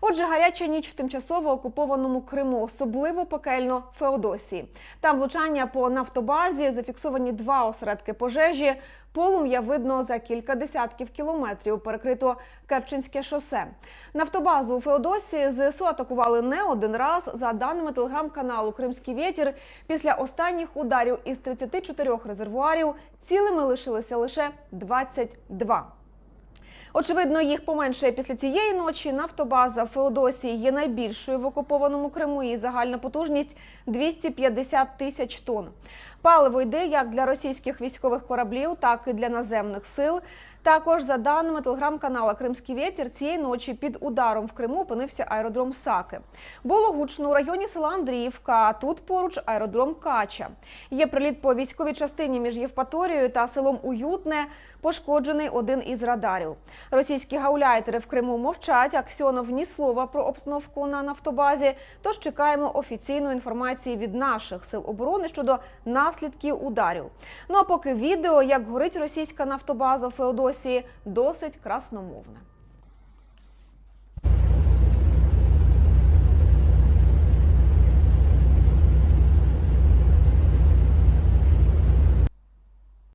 Отже, гаряча ніч в тимчасово окупованому Криму, особливо пекельно Феодосії. Там влучання по нафтобазі зафіксовані два осередки пожежі. Полум'я видно за кілька десятків кілометрів. Перекрито Керченське шосе. Нафтобазу у Феодосії ЗСУ атакували не один раз. За даними телеграм-каналу Кримський вітір. Після останніх ударів із 34 резервуарів цілими лишилися лише 22. Очевидно, їх поменшає після цієї ночі. Нафтобаза Феодосії є найбільшою в окупованому Криму. Її загальна потужність 250 тисяч тонн. Паливо йде як для російських військових кораблів, так і для наземних сил. Також, за даними телеграм-канала Кримський вітер, цієї ночі під ударом в Криму опинився аеродром Саки. Було гучно у районі села Андріївка. Тут поруч аеродром Кача. Є приліт по військовій частині між Євпаторією та селом Уютне. Пошкоджений один із радарів. Російські гауляйтери в Криму мовчать. Аксьонов ні слова про обстановку на нафтобазі. Тож чекаємо офіційної інформації від наших сил оборони щодо наслідків ударів. Ну а поки відео, як горить російська нафтобаза в Феодосії, досить красномовне.